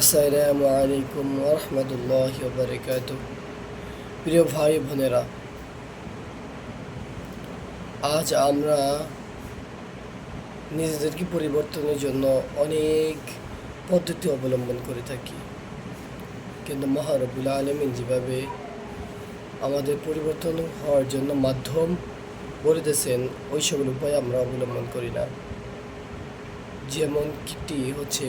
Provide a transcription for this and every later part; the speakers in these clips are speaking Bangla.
আসসালামু আলাইকুম রহমতুল্লাহ বারকাত প্রিয় ভাই বোনেরা, আজ আমরা নিজেদেরকে পরিবর্তনের জন্য অনেক পদ্ধতি অবলম্বন করে থাকি। কিন্তু মহারবুল আলমিন যেভাবে আমাদের পরিবর্তন হওয়ার জন্য মাধ্যম বলে দিয়েছেন ওই সকল উপায় আমরা অবলম্বন করি না। যেমন কিটি হচ্ছে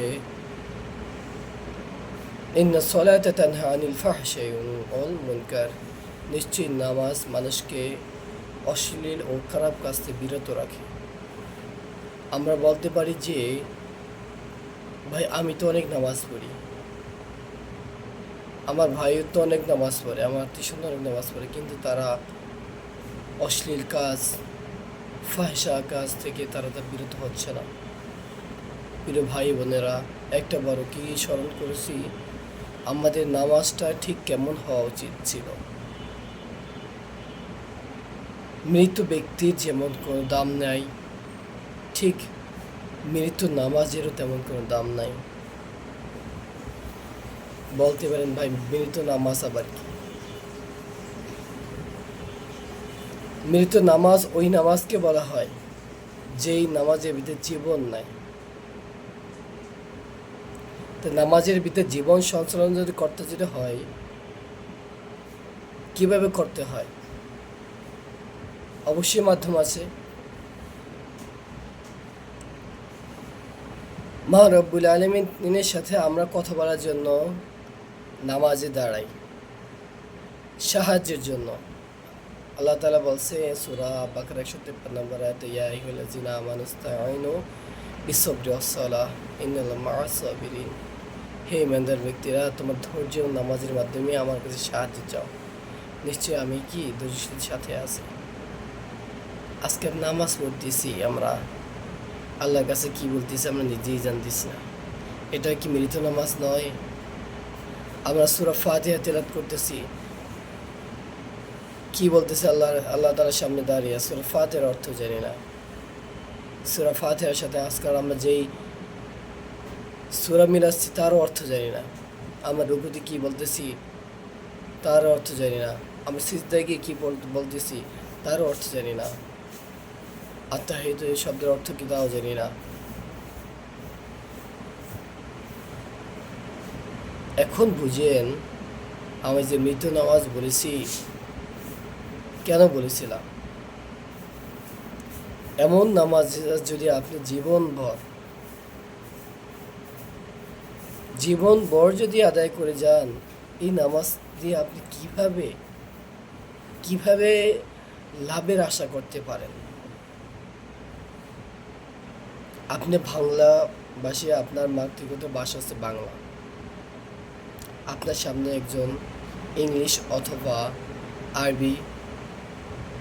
মুনকার নিশ্চয়ই নামাজ মানুষকে অশ্লীল ও খারাপ কাজ থেকে বিরত রাখে। আমরা বলতে পারি যে, ভাই, আমি তো অনেক নামাজ পড়ি। আমার ভাইও তো অনেক নামাজ পড়ে, আমার টিউশন অনেক নামাজ পড়ে, কিন্তু তারা অশ্লীল কাজ, ফাহসা কাজ থেকে তারা তা বিরত হচ্ছে না। প্রিয় ভাই বোনেরা একটা বড় কি স্মরণ করেছি আমাদের নামাজটা ঠিক কেমন হওয়া উচিত ছিল? মৃত ব্যক্তির যেমন কোনো দাম নাই, ঠিক মৃত নামাজেরও তেমন কোনো দাম নাই। বলতে পারেন, ভাই, মৃত নামাজ আবার কি? মৃত নামাজ ওই নামাজকে বলা হয়, যেই নামাজের ভিতরে জীবন নাই। তো নামাজের ভিতরে জীবন সঞ্চালন যদি করতে যেতে হয়, কীভাবে করতে হয়? অবশ্যই মাধ্যম আছে। মা রব্বুল আলমিনের সাথে আমরা কথা বলার জন্য নামাজে দাঁড়াই। সাহায্যের জন্য। আল্লাহ তালা বলছে, সুরা বাকার একশো তেপ্পান্ন নম্বর আয়তে, ইয়া বিসবরি অসলা ইন্নাল্লাহ মাসাবিরিন হে ইমানদার ব্যক্তিরা, তোমার ধৈর্য ও নামাজের মাধ্যমে আমার কাছে সাহায্য চাও। নিশ্চয়ই আমি কি ধৈর্যের সাথে আছি? আজকে নামাজ পড়তেছি আমরা। আল্লাহর কাছে কি বলতেছি আমরা নিজেই জানতেছি না। এটা কি মৃত নামাজ নয়? আমরা সুরা ফাতিহা তেলাত করতেছি। কি বলতেছে আল্লাহ আল্লাহ তালার সামনে দাঁড়িয়ে? সুরা ফাতের অর্থ জানি না। সুরা ফাতেহার সাথে আজকাল আমরা যেই সুরা মিলাচ্ছি তারও অর্থ জানি না। আমরা রুকুতে কি বলতেছি, তারও অর্থ জানি না। আমরা সিজদায় গিয়ে কী বলতেছি, তারও অর্থ জানি না। আত্মাহিত এই শব্দের অর্থ কি তাও জানি না। এখন বুঝেন, আমি যে মৃত নামাজ বলেছি, কেন বলেছিলাম? এমন নামাজ যদি আপনি জীবনভর জীবন বর যদি আদায় করে যান, এই নামাজ দিয়ে আপনি কীভাবে কীভাবে লাভের আশা করতে পারেন? আপনি বাংলা ভাষী আপনার মাতৃগত ভাষা হচ্ছে বাংলা। আপনার সামনে একজন ইংলিশ অথবা আরবি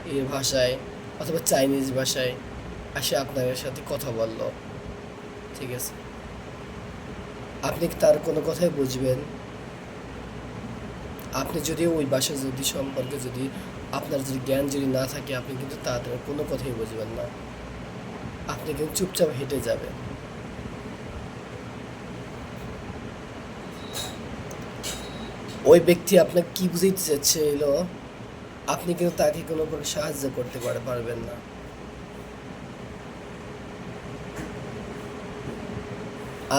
এর ভাষায় অথবা চাইনিজ ভাষায় আসে আপনার সাথে কথা বলল। ঠিক আছে? আপনি তার কোনো কথাই বুঝবেন? আপনি যদি ওই ভাষা যদি সম্পর্কে যদি আপনার যদি জ্ঞান যদি না থাকে, আপনি কিন্তু তাদের কোনো কথাই বুঝবেন না। আপনি কিন্তু চুপচাপ হেঁটে যাবেন। ওই ব্যক্তি আপনাকে কি বুঝাইতে চাচ্ছিল? আপনি কিন্তু তাকে কোনো সাহায্য করতে পারবেন না।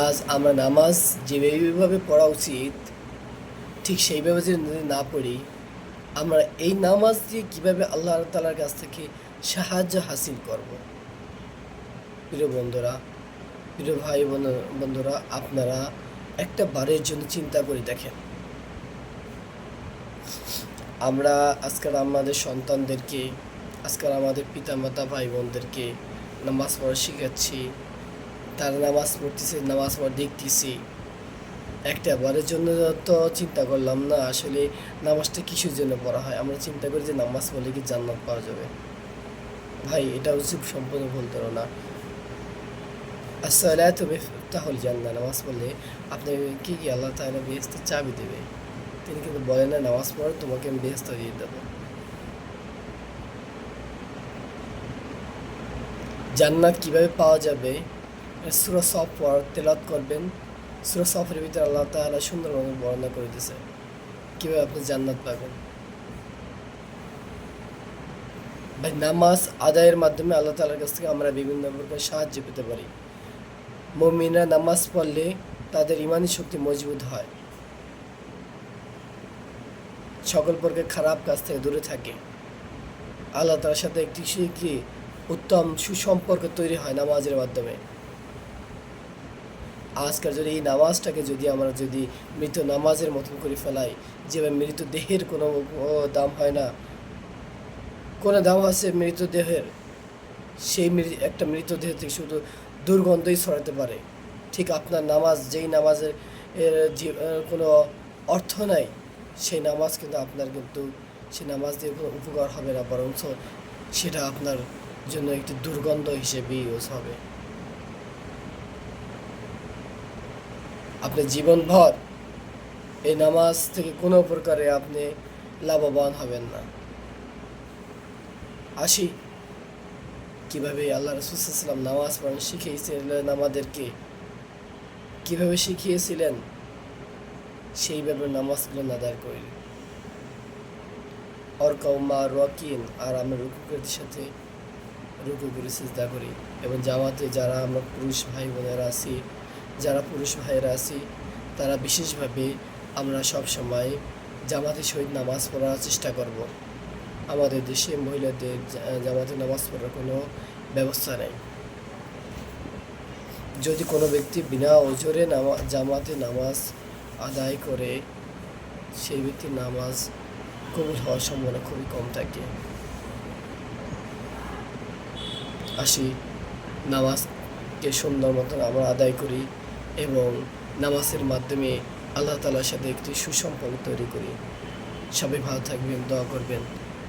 আজ আমরা নামাজ যেভাবে পড়া উচিত, ঠিক সেইভাবে যদি না পড়ি, আমরা এই নামাজ দিয়ে কীভাবে আল্লাহ তালার কাছ থেকে সাহায্য হাসিল করব? প্রিয় বন্ধুরা, প্রিয় ভাই বন্ধুরা, আপনারা একটা বারের জন্য চিন্তা করে দেখেন। আমরা আজকাল আমাদের সন্তানদেরকে, আজকাল আমাদের পিতামাতা ভাই বোনদেরকে নামাজ পড়া শেখাচ্ছি। তারা নামাজ পড়তেছে, নামাজ পড়া দেখতেছি। একটা বারের জন্য তো চিন্তা করলাম না, আসলে নামাজটা কিসের জন্য পড়া হয়? আমরা চিন্তা করি যে নামাজ পড়লে কি জান্নাত পাওয়া যাবে? ভাই, এটা হচ্ছে সম্পূর্ণ বলতে না আসলে তুমি তাহলে জান্না নামাজ পড়লে আপনি কি কি আল্লাহ তাহলে বেহেস্তে চাবি দেবে? তিনি কিন্তু বলেন না, নামাজ পড়ে তোমাকে আমি বেহেস্ত দিয়ে দেবো। জান্নাত কীভাবে পাওয়া যাবে? সুরা পড় তেলাত করবেন। সুরা সফরের ভিতরে আল্লাহ তাআলা সুন্দরভাবে বর্ণনা করে দিয়েছে। কীভাবে আপনি জান্নাত পাবেন? ভাই, নামাজ আদায়ের মাধ্যমে আল্লাহ তাআলার কাছ থেকে আমরা বিভিন্ন প্রকার সাহায্য পেতে পারি। মমিনরা নামাজ পড়লে তাদের ইমানি শক্তি মজবুত হয়। সকল প্রকার খারাপ কাজ থেকে দূরে থাকে। আল্লাহ তার সাথে একটি কি উত্তম সুসম্পর্ক তৈরি হয় নামাজের মাধ্যমে। আজকাল যদি এই নামাজটাকে যদি আমরা যদি মৃত নামাজের মতন করে ফেলাই, যেভাবে মৃত দেহের কোনো দাম হয় না। কোনো দাম আছে মৃতদেহের সেই মৃ- একটা মৃতদেহ থেকে শুধু দুর্গন্ধই ছড়াতে পারে। ঠিক আপনার নামাজ, যেই নামাজের কোনো অর্থ নাই, সেই নামাজ কিন্তু আপনার কিন্তু, সেই নামাজ দিয়ে কোনো উপকার হবে না, বরঞ্চ সেটা আপনার জন্য একটি দুর্গন্ধ হিসেবেই ইউজ হবে। আপনি জীবনভর এই নামাজ থেকে কোনো প্রকারে আপনি লাভবান হবেন না। আসি, কীভাবে আল্লাহ রসুলাম নামাজ পড়ান, শিখিয়েছিলেন আমাদেরকে? কীভাবে শিখিয়েছিলেন? সেইভাবে নামাজগুলো আদায় করি অর্কাউমা রকিন আর আমরা রুকুকের সাথে রুকু করে সিজদা করি। এবং জামাতে যারা আমরা পুরুষ ভাই বোনেরা আছি যারা পুরুষ ভাইয়েরা আছি, তারা বিশেষভাবে আমরা সব সময় জামাতের সহিত নামাজ পড়ার চেষ্টা করব। আমাদের দেশে মহিলাদের জামাতে নামাজ পড়ার কোনো ব্যবস্থা নেই। যদি কোনো ব্যক্তি বিনা ওজোরে নামা, জামাতে নামাজ আদায় করে, সেই ব্যক্তির নামাজ কবুল হওয়ার সম্ভাবনা খুবই কম থাকে। আসি, নামাজকে সুন্দর মতন আমরা আদায় করি। এবং নামাজের মাধ্যমে আল্লাহ তালার সাথে একটি সুসম্পর্ক তৈরি করি। সবাই ভালো থাকবেন, দোয়া করবেন।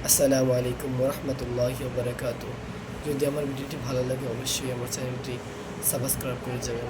আসসালামু আলাইকুম রহমতুল্লাহ বারাকাতু যদি আমার ভিডিওটি ভালো লাগে, অবশ্যই আমার চ্যানেলটি সাবস্ক্রাইব করে যাবেন।